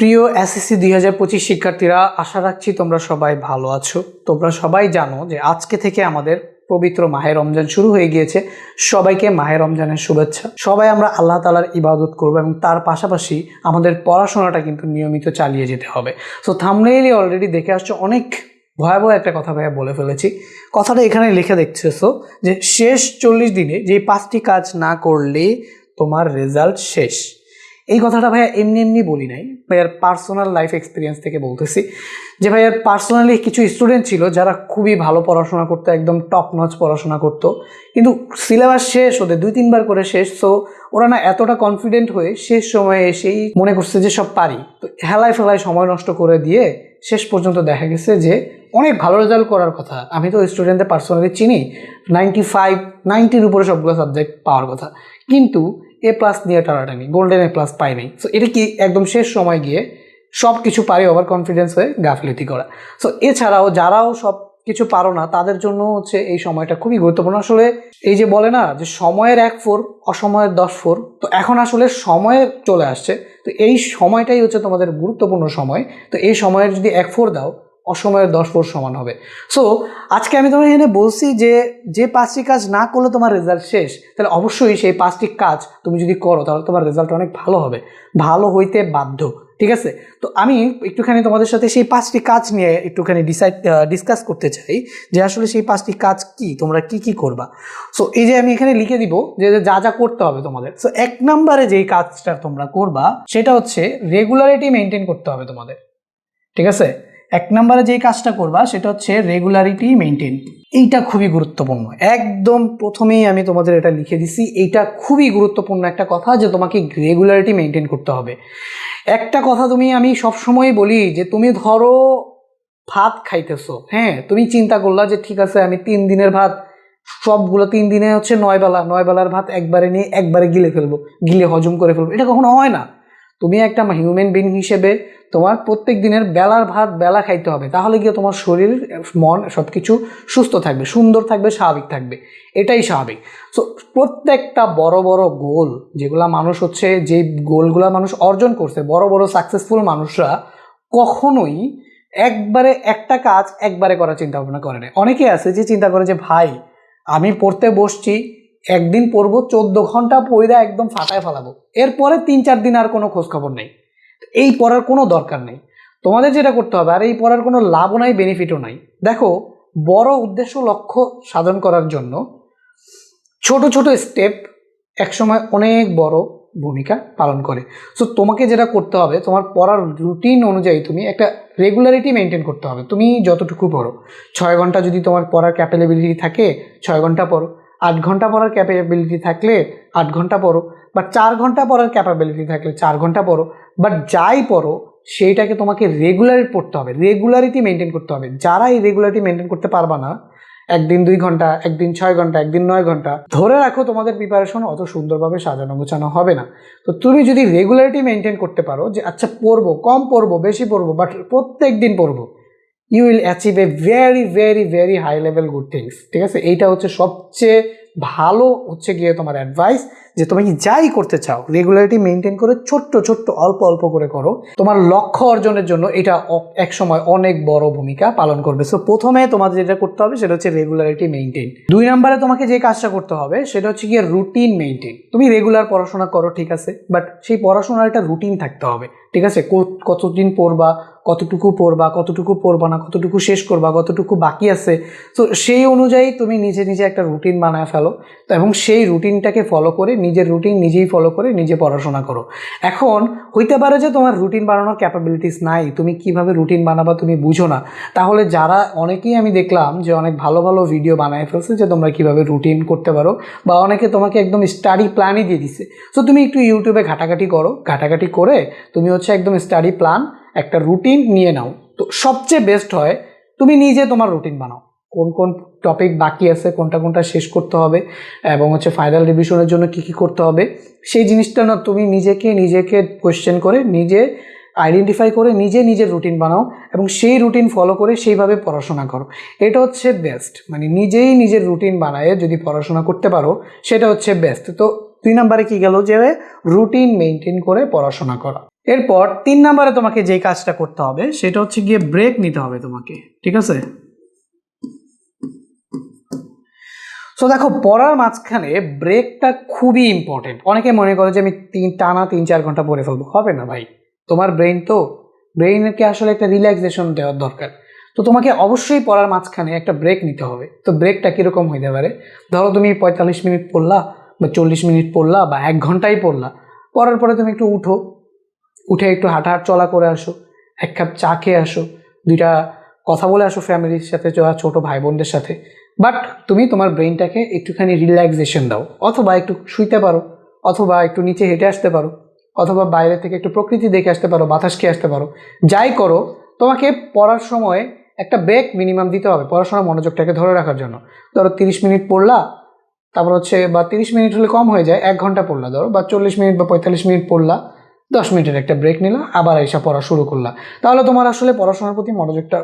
প্রিয় এসএসসি দুই হাজার পঁচিশ শিক্ষার্থীরা, আশা রাখছি তোমরা সবাই ভালো আছো। তোমরা সবাই জানো যে আজকে থেকে আমাদের পবিত্র মাহে রমজান শুরু হয়ে গিয়েছে। সবাইকে মাহে রমজানের শুভেচ্ছা। সবাই আমরা আল্লাহ তালার ইবাদত করব এবং তার পাশাপাশি আমাদের পড়াশোনাটা কিন্তু নিয়মিত চালিয়ে যেতে হবে। সো থামনেইলি অলরেডি দেখে আসছো, অনেক ভয়াবহ একটা কথা ভাইয়া বলে ফেলেছি। কথাটা এখানে লিখে দেখতেছো যে শেষ চল্লিশ দিনে যে পাঁচটি কাজ না করলে তোমার রেজাল্ট শেষ। এই কথাটা ভাইয়া এমনি এমনি বলি নাই। ভাইয়ার পার্সোনাল লাইফ এক্সপিরিয়েন্স থেকে বলতেছি। যে ভাইয়ার পার্সোনালি কিছু স্টুডেন্ট ছিল যারা খুবই ভালো পড়াশোনা করতো, একদম টপ নচ পড়াশোনা করতো। কিন্তু সিলেবাস শেষ, ওদের দুই, তিনবার করে শেষ। তো ওরা না এতটা কনফিডেন্ট হয়ে শেষ সময়ে এসেই মনে করছে যে সব পারি। তো হেলায় ফেলায় সময় নষ্ট করে দিয়ে শেষ পর্যন্ত দেখা গেছে যে অনেক ভালো রেজাল্ট করার কথা। আমি তো স্টুডেন্টদের পার্সোনালি চিনি। নাইনটি ফাইভ নাইনটির উপরে সবগুলো সাবজেক্ট পাওয়ার কথা। কিন্তু এ প্লাস নিয়ে টানাটানি গোল্ডেন এ প্লাস পাই নাই। সো এটা কি একদম শেষ সময় গিয়ে সব কিছু পারে ওভার কনফিডেন্স হয়ে গাফিলতি করা। সো এছাড়াও যারাও সব কিছু পারো না, তাদের জন্য হচ্ছে এই সময়টা খুবই গুরুত্বপূর্ণ। আসলে এই যে বলে না যে সময়ের এক ফোর, অসময়ের দশ ফোর, তো এখন আসলে সময় চলে আসছে। তো এই সময়টাই হচ্ছে তোমাদের গুরুত্বপূর্ণ সময়। তো এই সময়ের যদি এক ফোর দাও অসময়ের দশ ফোর সমান হবে। সো আজকে আমি তোমার এখানে বলছি যে যে পাঁচটি কাজ না করলে তোমার রেজাল্ট শেষ, তাহলে অবশ্যই সেই পাঁচটি কাজ তুমি যদি করো, তাহলে তোমার রেজাল্ট অনেক ভালো হবে। ভালো হইতে বাধ্য, ঠিক আছে? তো আমি একটুখানি তোমাদের সাথে সেই পাঁচটি কাজ নিয়ে একটুখানি ডিসাইড ডিসকাস করতে চাই, যে আসলে সেই পাঁচটি কাজ কি, তোমরা কি কি করবা। সো এই যে আমি এখানে লিখে দিব যে যে যা করতে হবে তোমাদের। সো এক নম্বরে যেই কাজটা তোমরা করবা, সেটা হচ্ছে রেগুলারিটি মেনটেন করতে হবে তোমাদের, ঠিক আছে? এক নম্বরে যেই কাজটা করবা, সেটা হচ্ছে রেগুলারিটি মেনটেন এইটা খুবই গুরুত্বপূর্ণ। একদম প্রথমেই আমি তোমাদের এটা লিখে দিছি, এইটা খুবই গুরুত্বপূর্ণ একটা কথা যে তোমাকে রেগুলারিটি মেনটেন করতে হবে। একটা কথা তুমি, আমি সবসময় বলি যে তুমি ধরো ভাত খাইতেছো হ্যাঁ? তুমি চিন্তা করলা যে ঠিক আছে, আমি তিন দিনের ভাত, সবগুলো তিন দিনে হচ্ছে নয় বেলা নয় বেলার ভাত একবারে নিয়ে একবারে গিলে ফেলব, গিলে হজম করে ফেলব। এটা কখনো হয় না। তুমি একটা হিউম্যান বিং হিসেবে তোমার প্রত্যেক দিনের বেলার ভাত বেলা খাইতে হবে। তাহলে গিয়ে তোমার শরীর, মন সব কিছু সুস্থ থাকবে, সুন্দর থাকবে, স্বাভাবিক থাকবে। এটাই স্বাভাবিক। সো প্রত্যেকটা বড় বড় গোল যেগুলা মানুষ হচ্ছে, যে গোলগুলা মানুষ অর্জন করছে, বড় বড় সাকসেসফুল মানুষরা কখনোই একবারে একটা কাজ একবারে করার চিন্তা ভাবনা করে না অনেকে আছে যে চিন্তা করে যে, ভাই, আমি পড়তে বসছি একদিন পড়ব, চোদ্দ ঘণ্টা পইরা একদম ফাটায় ফেলাবো। এরপরে তিন চার দিন আর কোনো খোঁজখবর নেই। এই পড়ার কোনো দরকার নেই। তোমাদের যেটা করতে হবে, আর এই পড়ার কোনো লাভও নাই বেনিফিটও নাই। দেখো, বড় উদ্দেশ্য লক্ষ্য সাধন করার জন্য ছোট ছোট স্টেপ একসময় অনেক বড় ভূমিকা পালন করে। সো তোমাকে যেটা করতে হবে, তোমার পড়ার রুটিন অনুযায়ী তুমি একটা রেগুলারিটি মেনটেন করতে হবে। তুমি যতটুকু পড়ো। ছয় ঘণ্টা যদি তোমার পড়ার ক্যাপাবিলিটি থাকে, ছয় ঘণ্টা পড়ো। আট ঘণ্টা পড়ার ক্যাপাবিলিটি থাকলে আট ঘণ্টা পড়ো, বা চার ঘণ্টা পড়ার ক্যাপাবিলিটি থাকলে চার ঘণ্টা পড়ো বাট যাই পড়ো, সেইটাকে তোমাকে রেগুলার পড়তে হবে রেগুলারিটি মেনটেন করতে হবে। যারা এই রেগুলারিটি মেনটেন করতে পারবা না, একদিন দুই ঘণ্টা, একদিন ছয় ঘণ্টা, একদিন নয় ঘণ্টা, ধরে রাখো তোমাদের প্রিপারেশন অত সুন্দরভাবে সাজানো গোছানো হবে না। তো তুমি যদি রেগুলারিটি মেনটেন করতে পারো, যে আচ্ছা পড়ব, কম পড়ব, বেশি পড়ব বাট প্রত্যেক দিন পড়ব you will achieve a very very very high level good things ঠিক আছে? এইটা হচ্ছে সবচেয়ে ভালো হচ্ছে গিয়ে তোমার অ্যাডভাইস যে তুমি কি যাই করতে চাও রেগুলারিটি মেনটেন করে ছোট্ট ছোট্ট, অল্প অল্প করে করো। তোমার লক্ষ্য অর্জনের জন্য এটা এক সময় অনেক বড় ভূমিকা পালন করবে। সো প্রথমে তোমাদের যেটা করতে হবে সেটা হচ্ছে রেগুলারিটি মেনটেন দুই নম্বরে তোমাকে যে কাজটা করতে হবে সেটা হচ্ছে গিয়ে রুটিন মেনটেন তুমি রেগুলার পড়াশোনা করো, ঠিক আছে? বাট সেই পড়াশোনার একটা রুটিন থাকতে হবে। ঠিক আছে? কতদিন পড়বা, কতটুকু পড়বা কতটুকু পড়বা না, কতটুকু শেষ করবা, কতটুকু বাকি আছে? তো সেই অনুযায়ী তুমি নিজে নিজে একটা রুটিন বানায় ফেলো। তো এবং সেই রুটিনটাকে ফলো করে, নিজের রুটিন নিজেই ফলো করে, নিজে পড়াশোনা করো। এখন হইতে পারে যে তোমার রুটিন বানানোর ক্যাপাবিলিটিস নাই, তুমি কীভাবে রুটিন বানাবা তুমি বুঝো না। তাহলে যারা অনেকেই আমি দেখলাম যে অনেক ভালো ভালো ভিডিও বানায় ফেলছে যে তোমরা কীভাবে রুটিন করতে পারো বা অনেকে তোমাকে একদম স্টাডি প্ল্যানই দিয়ে দিছে। সো তুমি একটু ইউটিউবে ঘাটাঘাটি করো। ঘাটাঘাটি করে তুমি হচ্ছে একদম স্টাডি প্ল্যান একটা রুটিন নিয়ে নাও। তো সবচেয়ে বেস্ট হয় তুমি নিজে তোমার রুটিন বানাও। কোন কোন টপিক বাকি আছে, কোনটা কোনটা শেষ করতে হবে এবং হচ্ছে ফাইনাল রিভিশনের জন্য কি কি করতে হবে, সেই জিনিসটা না তুমি নিজেকে নিজেকে কোয়েশ্চেন করে, নিজে আইডেন্টিফাই করে নিজে নিজের রুটিন বানাও এবং সেই রুটিন ফলো করে সেইভাবে পড়াশোনা করো। এটা হচ্ছে বেস্ট মানে নিজেই নিজের রুটিন বানায় যদি পড়াশোনা করতে পারো, সেটা হচ্ছে বেস্ট তো দুই নম্বরে কি গেল যে রুটিন মেনটেন করে পড়াশোনা করা। এরপর তিন নম্বরে তোমাকে যেই কাজটা করতে হবে, সেটা হচ্ছে গিয়ে ব্রেক নিতে হবে তোমাকে, ঠিক আছে? সো দেখো, পড়ার মাঝখানে ব্রেকটা খুবই ইম্পর্টেন্ট অনেকে মনে করে যে আমি তিন টানা তিন চার ঘণ্টা পড়ে ফেলব। হবে না ভাই। তোমার ব্রেন তো ব্রেইনকে আসলে একটা রিল্যাক্সেশন দেওয়ার দরকার। তো তোমাকে অবশ্যই পড়ার মাঝখানে একটা ব্রেক নিতে হবে। তো ব্রেকটা কীরকম হইতে পারে? ধরো, তুমি পঁয়তাল্লিশ মিনিট পড়লা বা চল্লিশ মিনিট পড়লা বা এক ঘন্টাই পড়লা। পড়ার পরে তুমি একটু উঠো। উঠে একটু হাঁটা হাঁট চলা করে আসো। এক কাপ চা খেয়ে আসো। দুইটা কথা বলে আসো ফ্যামিলির সাথে ছোটো ভাই বোনদের সাথে। বাট তুমি তোমার ব্রেনটাকে একটুখানি রিল্যাক্সেশন দাও, অথবা একটু শুইতে পারো, অথবা একটু নিচে হেঁটে আসতে পারো, অথবা বাইরে থেকে একটু প্রকৃতি দেখে আসতে পারো, বাতাস খেয়ে আসতে পারো, যাই করো, তোমাকে পড়ার সময় একটা ব্রেক মিনিমাম দিতে হবে, পড়াশোনার মনোযোগটাকে ধরে রাখার জন্য। ধরো তিরিশ মিনিট পড়লা, তারপর হচ্ছে বা তিরিশ মিনিট হলে কম হয়ে যায়, এক ঘণ্টা পড়লা ধরো, বা চল্লিশ মিনিট বা পঁয়তাল্লিশ মিনিট পড়লা, দশ মিনিটের একটা ব্রেক নিলা, আবার এসে পড়া শুরু করলা। তাহলে তোমার আসলে পড়াশোনার প্রতি মনোযোগটা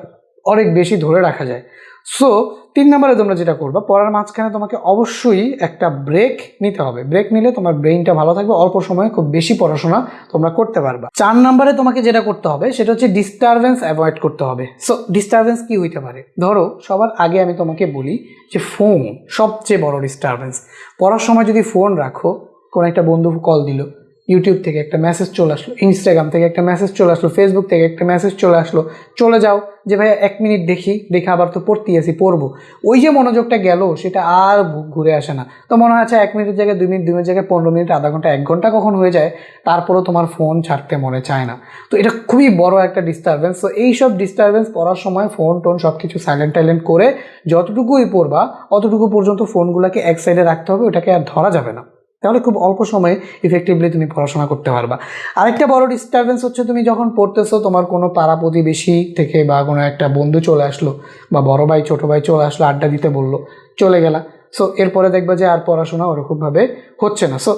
অনেক বেশি ধরে রাখা যায়। সো তিন নম্বরে তোমরা যেটা করবে, পড়ার মাঝখানে তোমাকে অবশ্যই একটা ব্রেক নিতে হবে। ব্রেক নিলে তোমার ব্রেইনটা ভালো থাকবে, অল্প সময়ে খুব বেশি পড়াশোনা তোমরা করতে পারবা। চার নম্বরে তোমাকে যেটা করতে হবে, সেটা হচ্ছে ডিস্টারবেন্স অ্যাভয়েড করতে হবে। সো ডিস্টারবেন্স কি হইতে পারে? ধরো, সবার আগে আমি তোমাকে বলি যে ফোন সবচেয়ে বড় ডিস্টারবেন্স পড়ার সময় যদি ফোন রাখো, কোনো একটা বন্ধু কল দিল ইউটিউব থেকে একটা মেসেজ চলে আসলো ইনস্টাগ্রাম থেকে একটা মেসেজ চলে আসলো ফেসবুক থেকে একটা মেসেজ চলে আসলো। চলে যাও, যে ভাই এক মিনিট দেখি, দেখে আবার তো পড়তেই আসি পড়ব। ওই যে মনোযোগটা গেল, সেটা আর ঘুরে আসে না। তো মনে হয় আচ্ছা এক মিনিটের জায়গায়, দুই মিনিট দুই মিনিট জায়গায় পনেরো মিনিট, আধা ঘণ্টা, এক ঘণ্টা কখন হয়ে যায়, তারপরেও তোমার ফোন ছাড়তে মনে চায় না। তো এটা খুবই বড় একটা ডিস্টারবেন্স তো এইসব ডিস্টারবেন্স পড়ার সময় ফোন টোন সব কিছু সাইলেন্ট টাইলেন্ট করে যতটুকুই পড়বা, অতটুকু পর্যন্ত ফোনগুলোকে এক সাইডে রাখতে হবে, ওটাকে আর ধরা যাবে না। তাহলে খুব অল্প সময়ে ইফেক্টিভলি তুমি পড়াশোনা করতে পারবা। আরেকটা বড় ডিস্টারবেন্স হচ্ছে তুমি যখন পড়তেছো, তোমার কোনো পাড়া প্রতিবেশী থেকে বা কোনো একটা বন্ধু চলে আসলো বা বড় ভাই, ছোটো ভাই চলে আসলো, আড্ডা দিতে বলল, চলে গেলা। সো এরপরে দেখবা যে আর পড়াশোনা ওরকমভাবে হচ্ছে না। সো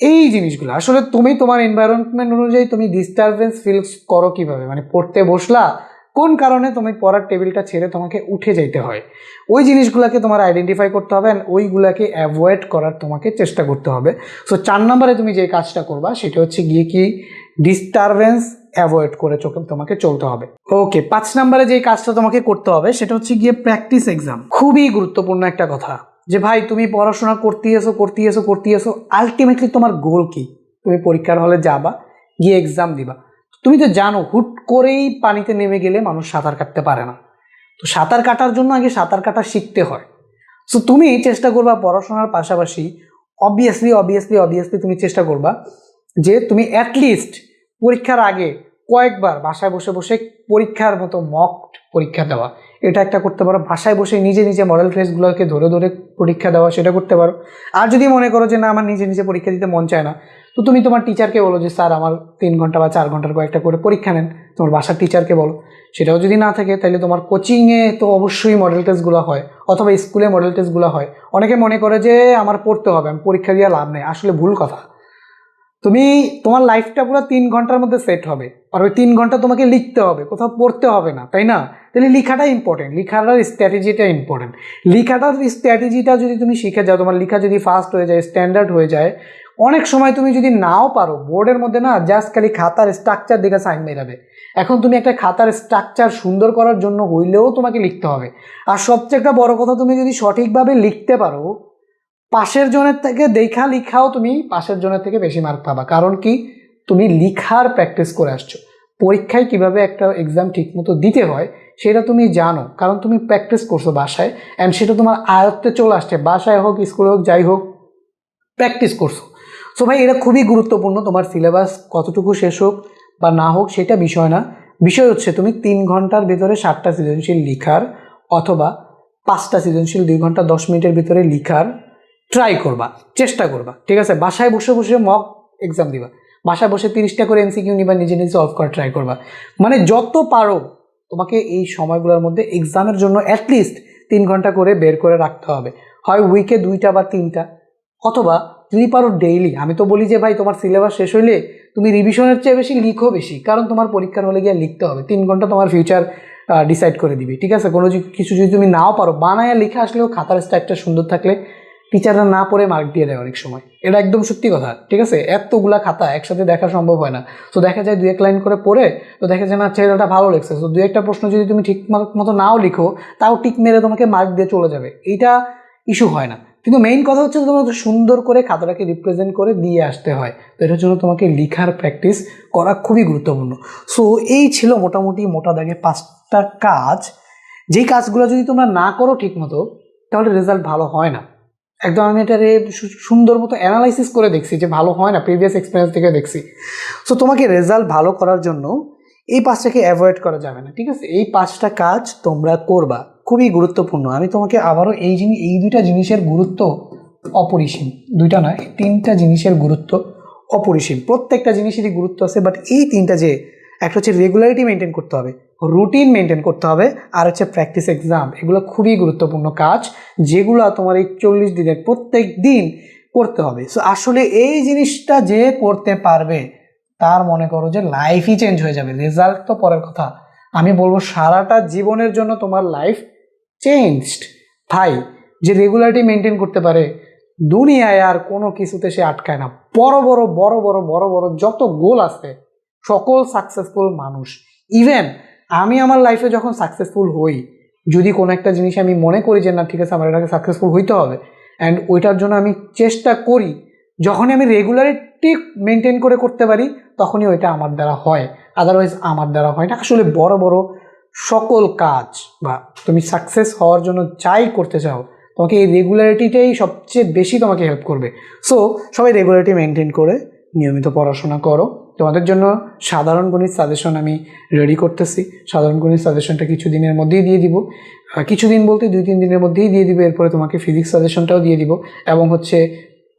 এই জিনিসগুলো, আসলে তুমি তোমার এনভায়রনমেন্ট অনুযায়ী তুমি ডিস্টারবেন্স ফিল করো কীভাবে? মানে পড়তে বসলা কোন কারণে তুমি পড়ার টেবিলটা ছেড়ে তোমাকে উঠে যেতে হয়? ওই জিনিসগুলোকে তোমার আইডেন্টিফাই করতে হবে and ওইগুলাকে অ্যাভয়েড করার তোমাকে চেষ্টা করতে হবে। সো চার নম্বরে তুমি যে কাজটা করবা সেটা হচ্ছে গিয়ে কি? ডিস্টারবেন্স অ্যাভয়েড করে চোখে তোমাকে চলতে হবে। ওকে পাঁচ নম্বরে যে কাজটা তোমাকে করতে হবে সেটা হচ্ছে গিয়ে প্র্যাকটিস এক্সাম খুবই গুরুত্বপূর্ণ একটা কথা যে, ভাই, তুমি পড়াশোনা করতে এসো করতে এসো করতে এসো আলটিমেটলি তোমার গোল কি? তুমি পরীক্ষার হলে যাবা, গিয়ে এক্সাম দিবা। তুমি তো জানো, হুট করেই পানিতে নেমে গেলে মানুষ সাঁতার কাটতে পারে না। তো সাঁতার কাটার জন্য আগে সাঁতার কাটা শিখতে হয়। সো তুমি চেষ্টা করবা পড়াশোনার পাশাপাশি অবভিয়াসলি অবভিয়াসলি অবভিয়াসলি তুমি চেষ্টা করবা যে তুমি অ্যাটলিস্ট পরীক্ষার আগে কয়েকবার বাসায় বসে বসে পরীক্ষার মতো মক পরীক্ষা দেওয়া। এটা একটা করতে পারো। বাসায় বসে নিজে নিজে মডেল টেস্টগুলোকে ধরে ধরে পরীক্ষা দেওয়া সেটা করতে পারো। আর যদি মনে করো যে না, আমার নিজে নিজে পরীক্ষা দিতে মন চায় না, তো তুমি তোমার টিচারকে বলো যে, স্যার, আমার তিন ঘণ্টা বা চার ঘণ্টার কয়েকটা করে পরীক্ষা নেন। তোমার বাসার টিচারকে বলো। সেটাও যদি না থাকে, তাহলে তোমার কোচিংয়ে তো অবশ্যই মডেল টেস্টগুলো হয়, অথবা স্কুলে মডেল টেস্টগুলো হয়। অনেকে মনে করে যে, আমার পড়তে হবে, আমি পরীক্ষা দিয়ে লাভ নেই। আসলে ভুল কথা। তুমি তোমার লাইফটা পুরো তিন ঘণ্টার মধ্যে সেট হবে। আর ওই তিন ঘণ্টা তোমাকে লিখতে হবে, কোথাও পড়তে হবে না, তাই না? তাহলে লেখাটা ইম্পর্টেন্ট লেখাটার স্ট্র্যাটেজিটা ইম্পর্টেন্ট লেখাটার স্ট্র্যাটেজিটা যদি তুমি শিখে যাও, তোমার লিখা যদি ফাস্ট হয়ে যায় স্ট্যান্ডার্ড হয়ে যায়, অনেক সময় তুমি যদি নাও পারো বোর্ডের মধ্যে না জাস্ট খালি খাতার স্ট্রাকচার দেখে সাইন মেরাবে এখন তুমি একটা খাতার স্ট্রাকচার সুন্দর করার জন্য হইলেও তোমাকে লিখতে হবে। আর সবচেয়ে একটা বড় কথা, তুমি যদি সঠিকভাবে লিখতে পারো পাশের জনের থেকে দেখা লিখাও তুমি পাশের জনের থেকে বেশি মার্ক পাবা। কারণ কি? তুমি লিখার প্র্যাকটিস করে আসছো। পরীক্ষায় কীভাবে একটা এক্সাম ঠিকমতো দিতে হয়, সেটা তুমি জানো। কারণ তুমি প্র্যাকটিস করছ বাসায় অ্যান্ড সেটা তোমার আয়ত্তে চলে আসছে। বাসায় হোক স্কুলে হোক, যাই হোক প্র্যাকটিস করছ। সো ভাই, এটা খুবই গুরুত্বপূর্ণ। তোমার সিলেবাস কতটুকু শেষ হোক বা না হোক, সেটা বিষয় না। বিষয় হচ্ছে, তুমি তিন ঘণ্টার ভিতরে সাতটা সৃজনশীল লিখার অথবা পাঁচটা সৃজনশীল, দুই ঘণ্টা, দশ মিনিটের ভিতরে লিখার ট্রাই করবা, চেষ্টা করবা, ঠিক আছে? বাসায় বসে বসে মক এক্সাম দিবা। বাসায় বসে তিরিশটা করে এমসিকিউ নিবা, নিজে নিজে সলভ করার ট্রাই করবা। মানে যত পারো, তোমাকে এই সময়গুলোর মধ্যে এক্সামের জন্য অ্যাটলিস্ট তিন ঘণ্টা করে বের করে রাখতে হবে। হয় উইকে দুইটা বা তিনটা, অথবা যদি পারো ডেইলি আমি তো বলি যে, ভাই, তোমার সিলেবাস শেষ হইলে তুমি রিভিশনের চেয়ে বেশি লিখো বেশি। কারণ তোমার পরীক্ষার হলে গিয়ে লিখতে হবে। তিন ঘণ্টা তোমার ফিউচার ডিসাইড করে দিবি, ঠিক আছে? কোনো কিছু যদি তুমি নাও পারো, বানায় লিখে আসলেও খাতার স্ট্রাকচার সুন্দর থাকলে টিচাররা না পড়ে মার্ক দিয়ে দেয় অনেক সময়। এটা একদম সত্যি কথা, ঠিক আছে? এতগুলা খাতা একসাথে দেখা সম্ভব হয় না। তো দেখা যায় দু এক লাইন করে পড়ে, তো দেখা যায় না ছেলেটা ভালো লেগছে তো দু একটা প্রশ্ন যদি তুমি ঠিক মতো নাও লিখো, তাও টিক মেরে তোমাকে মার্ক দিয়ে চলে যাবে। এইটা ইস্যু হয় না। কিন্তু মেইন কথা হচ্ছে তোমাকে সুন্দর করে খাতাটাকে রিপ্রেজেন্ট করে দিয়ে আসতে হয়। তো এটার জন্য তোমাকে লিখার প্র্যাকটিস করা খুবই গুরুত্বপূর্ণ। সো এই ছিল মোটামুটি মোটা দাগে পাঁচটা কাজ। যেই কাজগুলো যদি তোমরা না করো ঠিকমতো, তাহলে রেজাল্ট ভালো হয় না। একদম আমি এটারে সুন্দর মতো অ্যানালাইসিস করে দেখছি যে ভালো হয় না প্রিভিয়াস এক্সপিরিয়েন্স থেকে দেখছি। সো তোমাকে রেজাল্ট ভালো করার জন্য এই পাঁচটাকে অ্যাভয়েড করা যাবে না, ঠিক আছে? এই পাঁচটা কাজ তোমরা করবা, খুবই গুরুত্বপূর্ণ। আমি তোমাকে আবারও এই জিনিস এই দুইটা জিনিসের গুরুত্ব অপরিসীম, দুইটা এই তিনটা জিনিসের গুরুত্ব অপরিসীম। প্রত্যেকটা জিনিসেরই গুরুত্ব আছে বাট এই তিনটা যে, একটা হচ্ছে রেগুলারিটি মেনটেন করতে হবে। রুটিন মেনটেন করতে হবে, আর হচ্ছে প্র্যাকটিস এক্সাম এগুলো খুবই গুরুত্বপূর্ণ কাজ, যেগুলো তোমার এই চল্লিশ দিনের প্রত্যেক দিন করতে হবে। সো আসলে এই জিনিসটা যে করতে পারবে, তার মনে করো যে লাইফই চেঞ্জ হয়ে যাবে। রেজাল্ট তো পরের কথা। আমি বলব সারাটা জীবনের জন্য তোমার লাইফ চেঞ্জড ভাই যে রেগুলারিটি মেনটেন করতে পারে, দুনিয়ায় আর কোনো কিছুতে সে আটকায় না। বড় বড় বড় বড় বড় বড় যত গোল আছে, সকল সাকসেসফুল মানুষ। ইভেন আমি আমার লাইফে যখন সাকসেসফুল হই, যদি কোনো একটা জিনিস আমি মনে করি যে, না, ঠিক আছে, আমার এটাকে সাকসেসফুল হইতে হবে অ্যান্ড ওইটার জন্য আমি চেষ্টা করি, যখনই আমি রেগুলারিটি মেনটেন করে করতে পারি, তখনই ওইটা আমার দ্বারা হয়। আদারওয়াইজ আমার দ্বারা হয় না। আসলে বড় বড় সকল কাজ বা তুমি সাকসেস হওয়ার জন্য যাই করতে চাও, তোমাকে এই রেগুলারিটিটাই সবচেয়ে বেশি তোমাকে হেল্প করবে। সো সবাই রেগুলারিটি মেনটেন করে, নিয়মিত পড়াশোনা করো। তোমাদের জন্য সাধারণ গণিত সাজেশন আমি রেডি করতেছি। সাধারণ গণিত সাজেশনটা কিছু দিনের মধ্যেই দিয়ে দিব। কিছুদিন বলতে দুই, তিন দিনের মধ্যেই দিয়ে দিব, এরপরে তোমাকে ফিজিক্স সাজেশনটাও দিয়ে দিব এবং হচ্ছে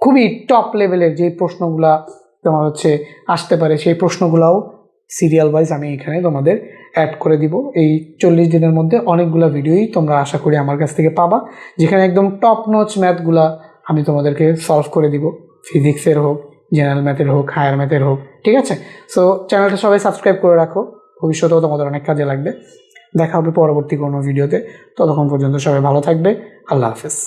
খুবই টপ লেভেলের যে প্রশ্নগুলা তোমার হচ্ছে আসতে পারে, সেই প্রশ্নগুলাও সিরিয়াল ওয়াইজ আমি এখানে তোমাদের অ্যাড করে দিব। এই চল্লিশ দিনের মধ্যে অনেকগুলো ভিডিওই তোমরা আশা করি আমার কাছ থেকে পাবা, যেখানে একদম টপ নোচ ম্যাথগুলা আমি তোমাদেরকে সলভ করে দিব। ফিজিক্সের হোক জেনারেল ম্যাথের হোক হায়ার ম্যাথের হোক। ঠিক আছে? সো চ্যানেলটা সবাই সাবস্ক্রাইব করে রাখো। ভবিষ্যতেও তোমাদের অনেক কাজে লাগবে। দেখা হবে পরবর্তী কোনো ভিডিওতে ততক্ষণ পর্যন্ত সবাই ভালো থাকবে। আল্লাহ হাফেজ।